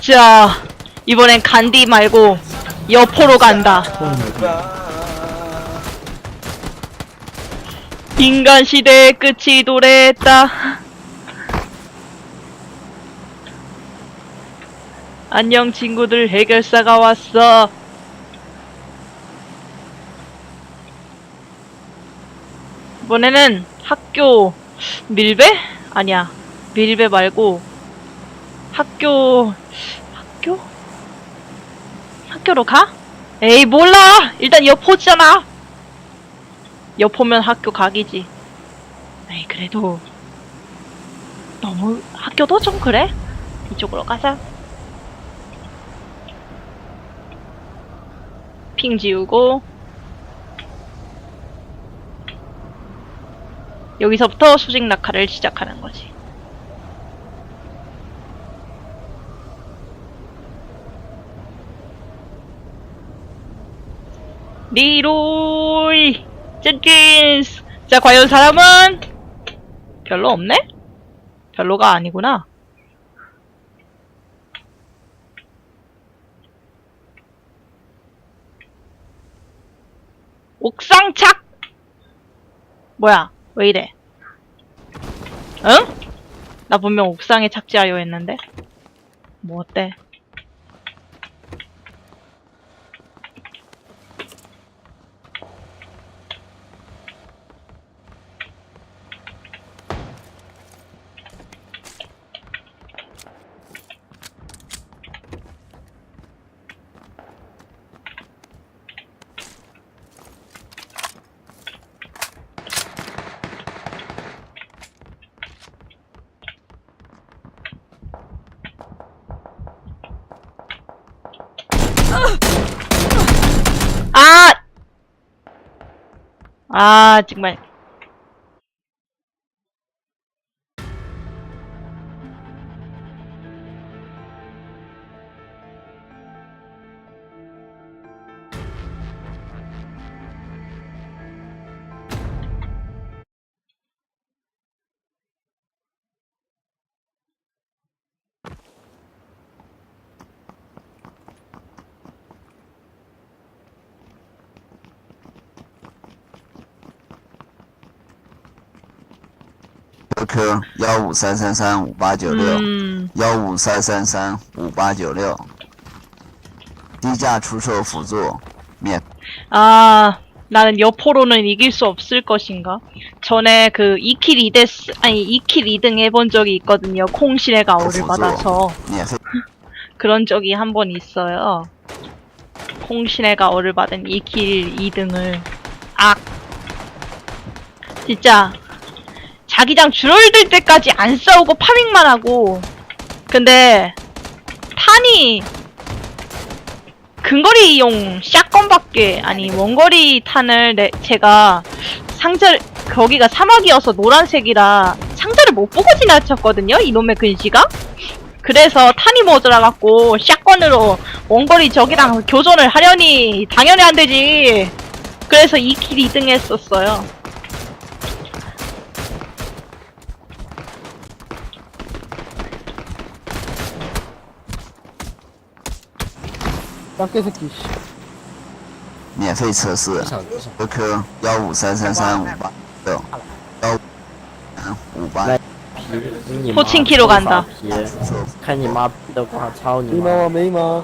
자, 이번엔 간디 말고 여포로 간다. 인간 시대의 끝이 도래했다. 안녕 친구들 해결사가 왔어. 이번에는 학교 밀배? 아니야 밀배 말고 학교 학교? 학교로 가? 에이 몰라 일단 여포잖아 여포면 학교 가기지 에이 그래도 너무 학교도 좀 그래 이쪽으로 가자 핑 지우고 여기서부터 수직 낙하를 시작하는 거지. 리로이 젠킨스 자 과연 사람은 별로 없네? 별로가 아니구나. 옥상 착 뭐야 왜 이래? 응? 나 분명 옥상에 착지하려 했는데. 뭐 어때? 아! 아, 정말. QQ 幺五三三三五八九六 음, 幺五三三三五八九六，低价出售辅助，免 아, 나는 여포로는 이길 수 없을 것인가? 전에 그 2킬 2데스, 아니 2킬 2등 해본 적이 있거든요. 콩신의 가오를 받아서. 免费 그런 적이 한 번 있어요. 콩신의 가오를 받은 2킬 2등을. 악! 진짜, 자기장 줄어들 때까지 안 싸우고 파밍만 하고. 근데, 탄이, 근거리용 샷건밖에, 아니, 원거리 탄을 내, 제가 상자를, 거기가 사막이어서 노란색이라 상자를 못 보고 지나쳤거든요? 이놈의 근시가? 그래서 탄이 모자라갖고 샷건으로 원거리 적이랑 교전을 하려니 당연히 안 되지. 그래서 2킬 2등 했었어요. 짱 개새끼 씨. 免费测试想不想 QQ 幺五三三三五八六幺五八来皮你妈 호칭키로 간다. 皮看你妈逼的话操你 이 妈 마마 메이 마.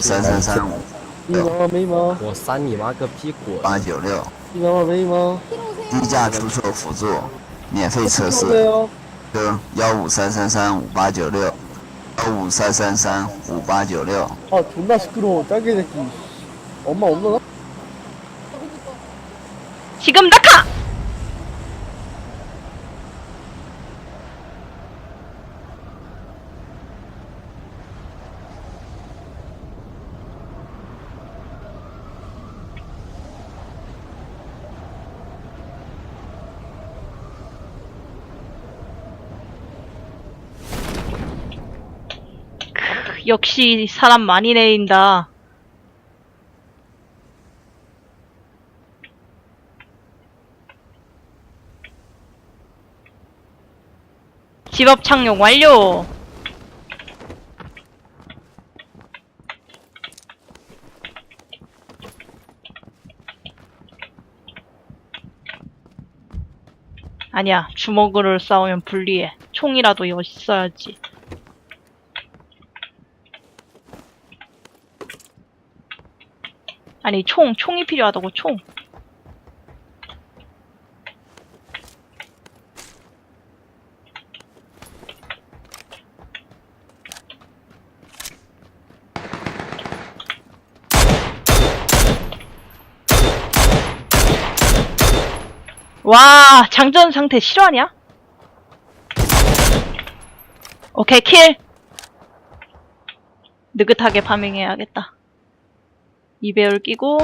三三三五 이 마마 메이 마. 我扇你妈个屁股八九六， 이 마마 메이 마. 低价出售辅助，免费测试 그래요. QQ 幺五三三三五八九六幺 五三三三五八九六， 아 존나 시끄러워. 짱 개새끼. 씨. 엄마 없나? 지금 낙하! 역시 사람 많이 내린다. 집업 착용 완료! 아니야, 주먹으로 싸우면 불리해. 총이라도 있어야지. 아니, 총, 총이 필요하다고, 총. 와, 장전 상태 실화냐? 오케이, 킬! 느긋하게 파밍해야겠다. 이배율 끼고,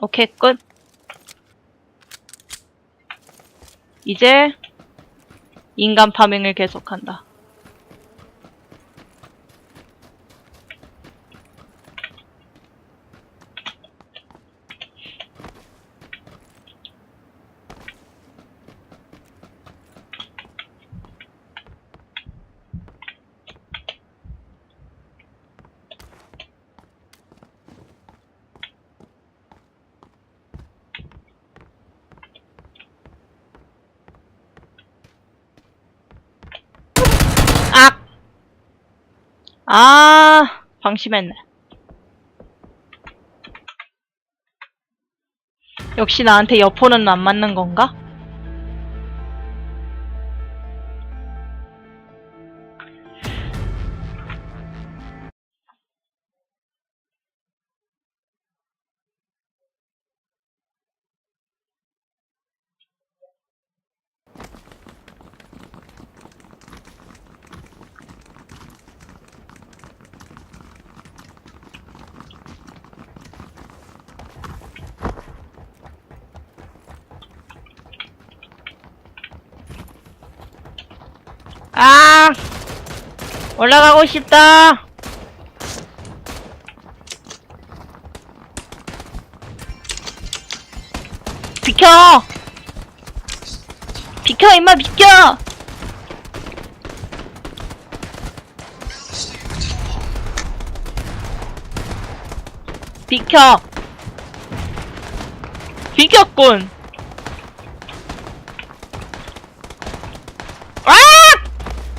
오케이, 끝. 이제, 인간 파밍을 계속한다. 악! 아, 방심했네. 역시 나한테 여포는 안 맞는 건가? 올라가고 싶다! 비켜! 비켜, 임마, 비켜! 비켜! 비켰군! 아!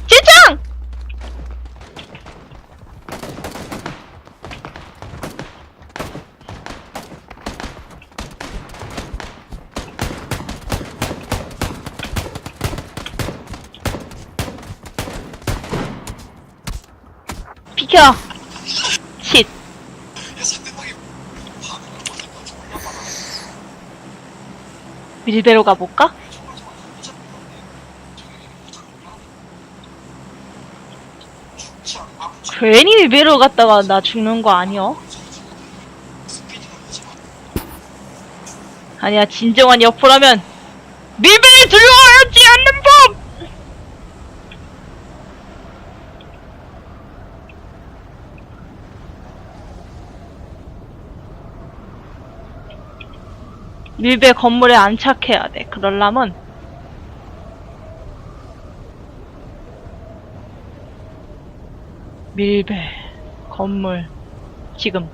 진짱! 비켜! 칫! 밀배로 가볼까? 괜히 밀배로 갔다가 나 죽는 거 아니야? 아니야 진정한 여포라면 밀배를 두려워하지 않는 법! 밀배 건물에 안착해야 돼. 그럴라면 밀배 건물 지금.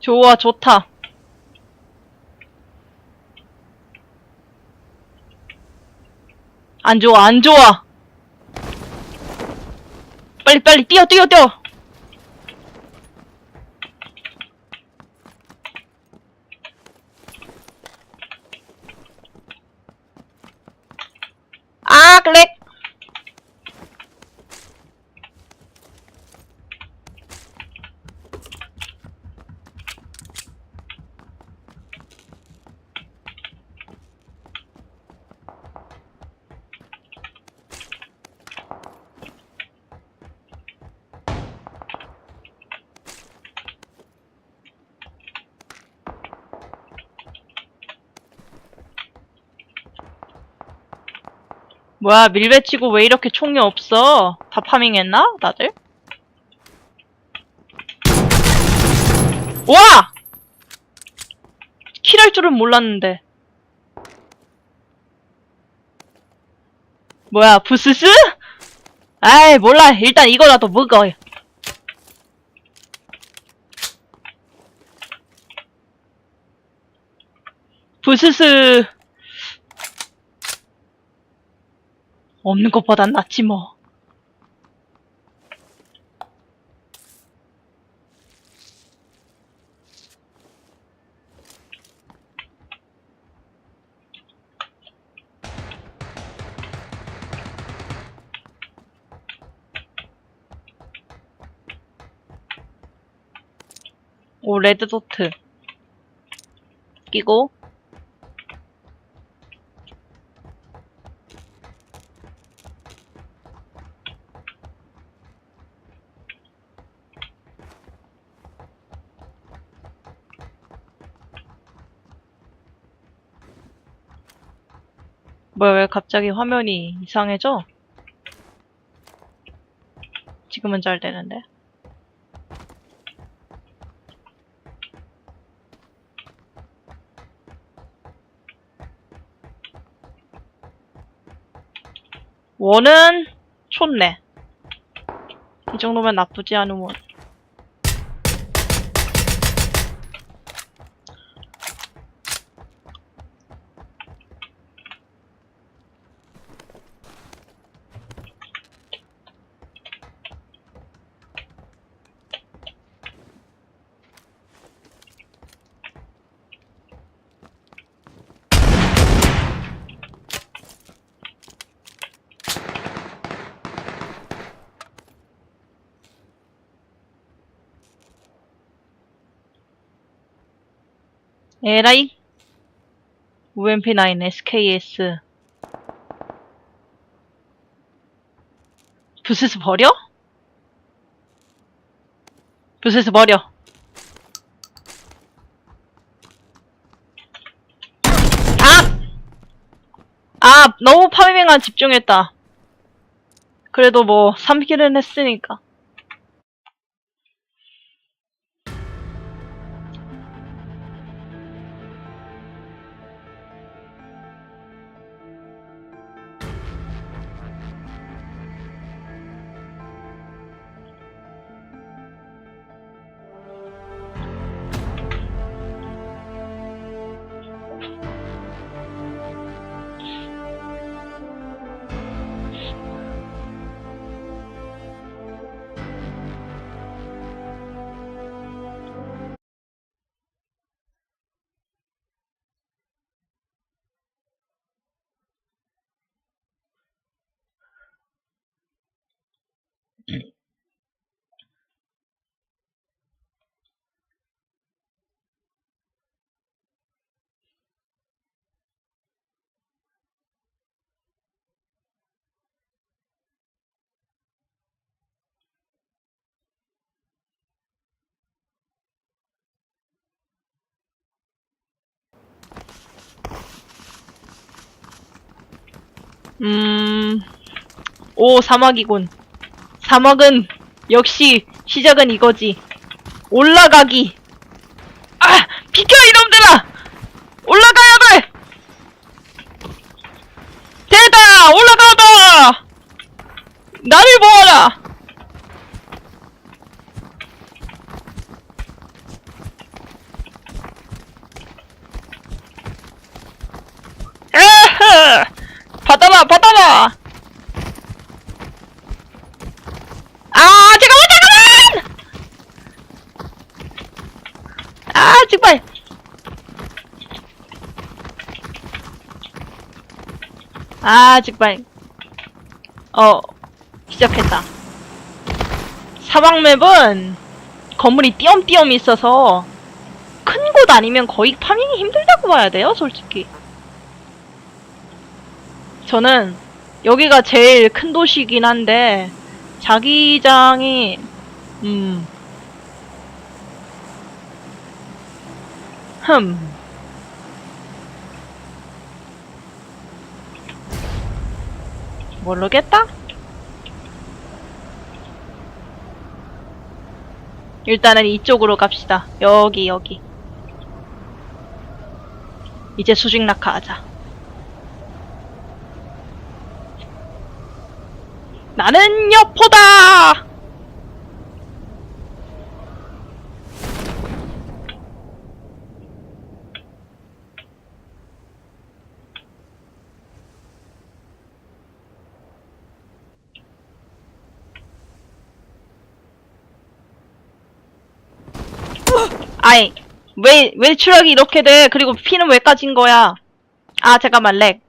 좋아 좋다. 안 좋아 안 좋아 빨리 빨리 뛰어 뛰어 뛰어. 아 그래 뭐야 밀배치고 왜 이렇게 총이 없어? 다 파밍했나? 다들? 와! 킬할 줄은 몰랐는데 뭐야 부스스? 아이 몰라 일단 이거라도 먹어 부스스 없는 것보단 낫지 뭐. 오, 레드 도트. 끼고. 뭐야, 왜 갑자기 화면이 이상해져? 지금은 잘 되는데. 원은 좋네. 이 정도면 나쁘지 않은 원. 에라이? UMP9 SKS 부스스 버려? 부스스 버려. 아! 아 너무 파밍만 집중했다. 그래도 뭐 3킬은 했으니까 음, 오, 사막이군. 사막은, 역시, 시작은 이거지. 올라가기. 아! 비켜, 이놈들아! 올라가야 돼! 됐다! 올라가다! 나를 보아라! 에헤! 받아라, 받아라! 아, 잠깐만, 잠깐만! 아, 정말! 아, 정말. 어, 시작했다. 사막맵은 건물이 띄엄띄엄 있어서 큰 곳 아니면 거의 파밍이 힘들다고 봐야 돼요, 솔직히. 저는 여기가 제일 큰 도시이긴 한데 자기장이 음. 흠. 모르겠다. 일단은 이쪽으로 갑시다. 여기 여기. 이제 수직 낙하하자. 나는 여포다! 아이, 왜, 왜 추락이 이렇게 돼? 그리고 피는 왜 까진 거야? 아, 잠깐만, 렉.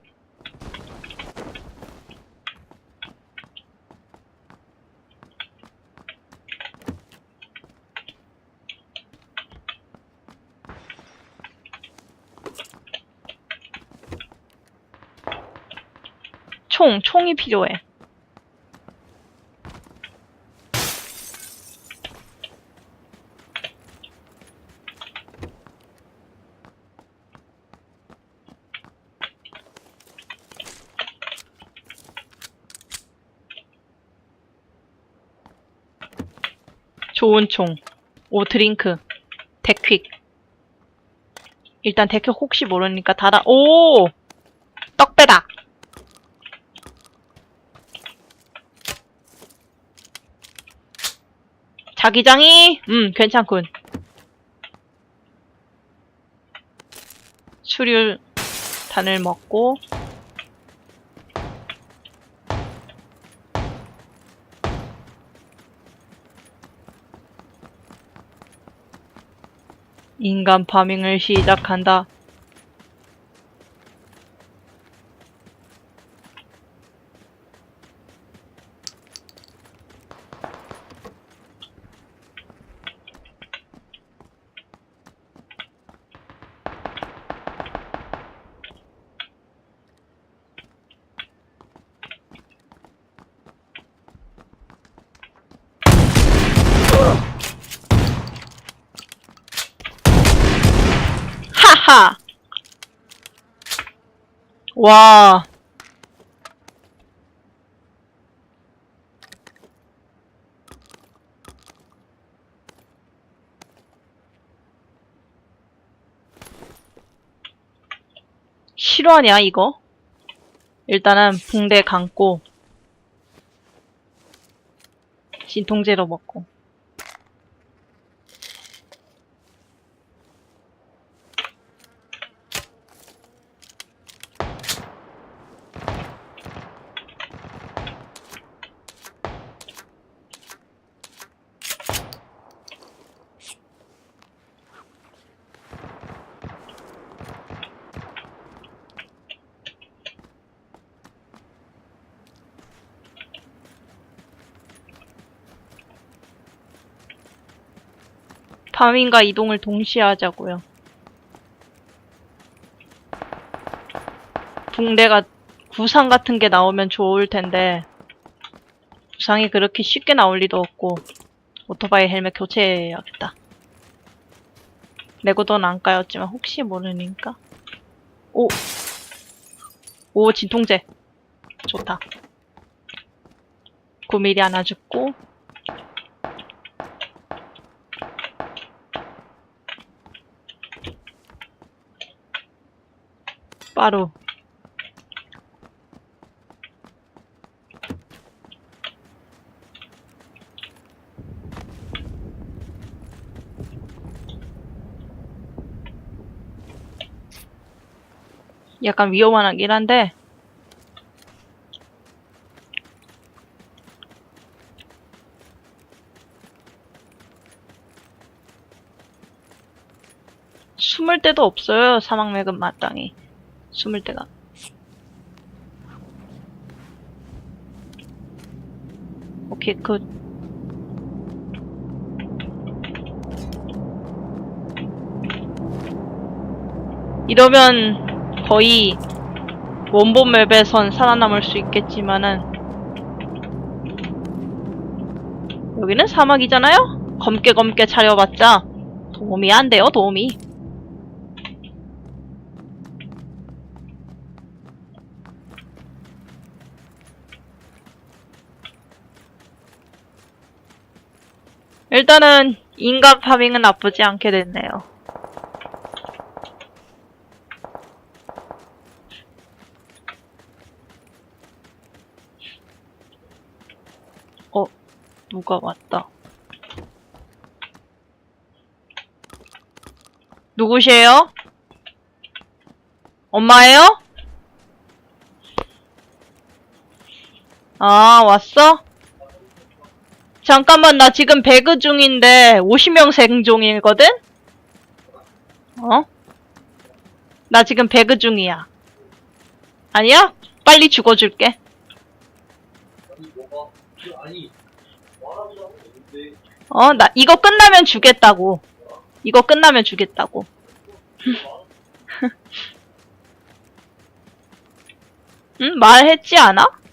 총, 총이 필요해. 좋은 총. 오, 드링크. 데퀵. 일단 데퀵 혹시 모르니까 달아. 오! 떡배다. 자기장이, 음, 괜찮군. 수류탄을 먹고, 인간 파밍을 시작한다. 하하! 와. 실화냐, 이거? 일단은 붕대 감고 진통제로 먹고 파밍과 이동을 동시에 하자고요. 붕대가 구상 같은 게 나오면 좋을 텐데 구상이 그렇게 쉽게 나올 리도 없고 오토바이 헬멧 교체해야겠다. 내고 돈 안 까였지만 혹시 모르니까 오! 오 진통제 좋다. 9mm 하나 줍고 빠루 약간 위험하긴 한데. 숨을 데도 없어요 사막맥은 마땅히 숨을 데가. 오케이 굿. 이러면 거의 원본 맵에선 살아남을 수 있겠지만은 여기는 사막이잖아요? 검게 검게 차려봤자 도움이 안 돼요 도움이 일단은 인간 파밍은 나쁘지 않게 됐네요. 어, 누가 왔다. 누구세요? 엄마예요? 아, 왔어? 잠깐만, 나 지금 배그 중인데 50명 생중이거든? 어? 나 지금 배그 중이야. 아니야? 빨리 죽어줄게. 어, 나 이거 끝나면 주겠다고. 이거 끝나면 주겠다고. 응, 말했지 않아?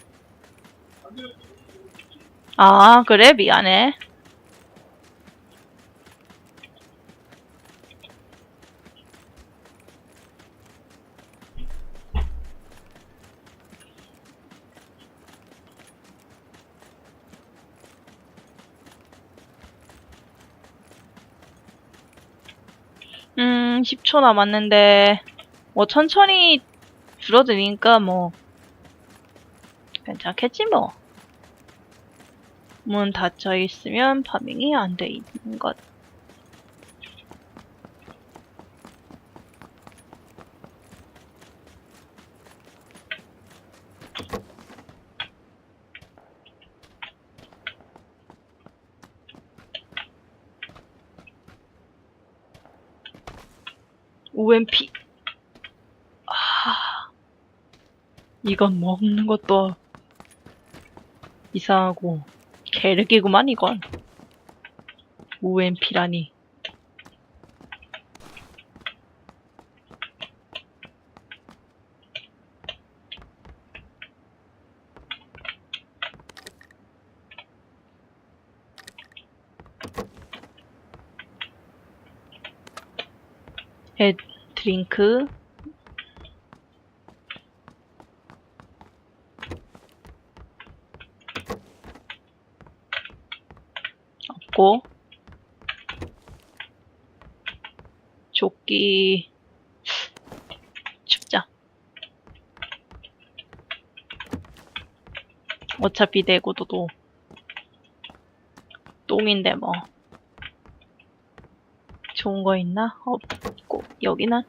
아, 그래? 미안해. 음, 10초 남았는데, 뭐, 천천히 줄어드니까, 뭐, 괜찮겠지, 뭐. 문 닫혀 있으면 파밍이 안 돼 있는 것. OMP. 아, 이건 먹는 것도 이상하고 개르기구만 이건. OMP라니. 에, 드링크. 없고. 조끼. 춥자. 어차피 내고도도 똥인데 뭐. 좋은 거 있나? 없고 여기는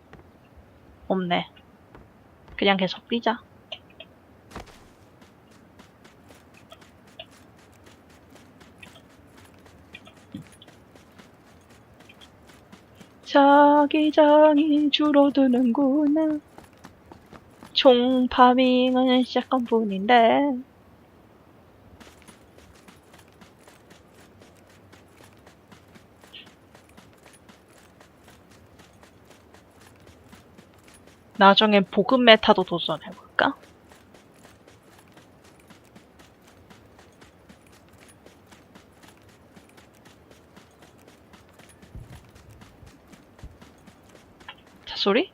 없네. 그냥 계속 뛰자. 자기장이 줄어드는구나. 총 파밍은 시작한 뿐인데. 나중엔 보급 메타도 도전해볼까? 차 소리?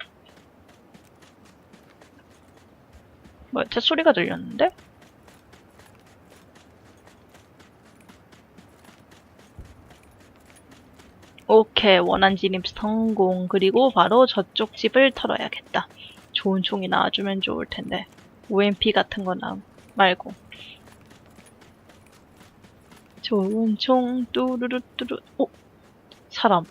차 소리가 들렸는데? 오케이, 원한 진입 성공. 그리고 바로 저쪽 집을 털어야겠다. 좋은 총이 나와주면 좋을 텐데. OMP 같은 거 나, 말고. 좋은 총, 뚜루루뚜루. 오! 사람.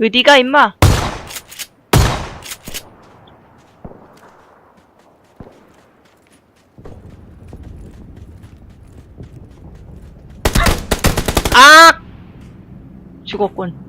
어디가 임마? 아! 죽었군.